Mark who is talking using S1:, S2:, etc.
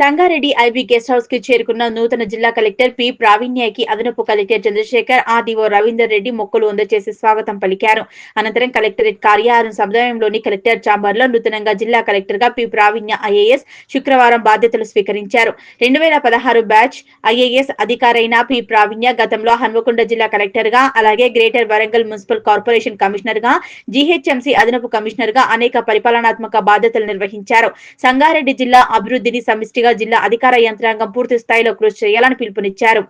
S1: Sangareddy IB guest హౌస్కి చేరుకున్న నూతన జిల్లా కలెక్టర్ పి. ప్రావీణ్యకి అదనపు కలెక్టర్ చంద్రశేఖర్ ఆర్డీఓ రవీందర్ రెడ్డి మొక్కలు అందజేసి స్వాగతం పలికారు. అనంతరం కలెక్టరేట్ కార్యాలయం సముదాయంలోని కలెక్టర్ చాంబర్లో నూతనంగా జిల్లా కలెక్టర్గా పి. ప్రావీణ్య ఐఏఎస్ శుక్రవారం బాధ్యతలు స్వీకరించారు. రెండు వేల పదహారు బ్యాచ్ ఐఏఎస్ అధికారైన పి. ప్రావీణ్య గతంలో హన్మకొండ జిల్లా కలెక్టర్గా అలాగే గ్రేటర్ వరంగల్ మున్సిపల్ కార్పొరేషన్ కమిషనర్గా జీహెచ్ఎంసీ అదనపు కమిషనర్గా అనేక పరిపాలనాత్మక బాధ్యతలు నిర్వహించారు. సంగారెడ్డి జిల్లా అభివృద్ధిని సమిష్టిగా జిల్లా అధికార యంత్రాంగం పూర్తి స్థాయిలో కృషి చేయాలని పిలుపునిచ్చారు.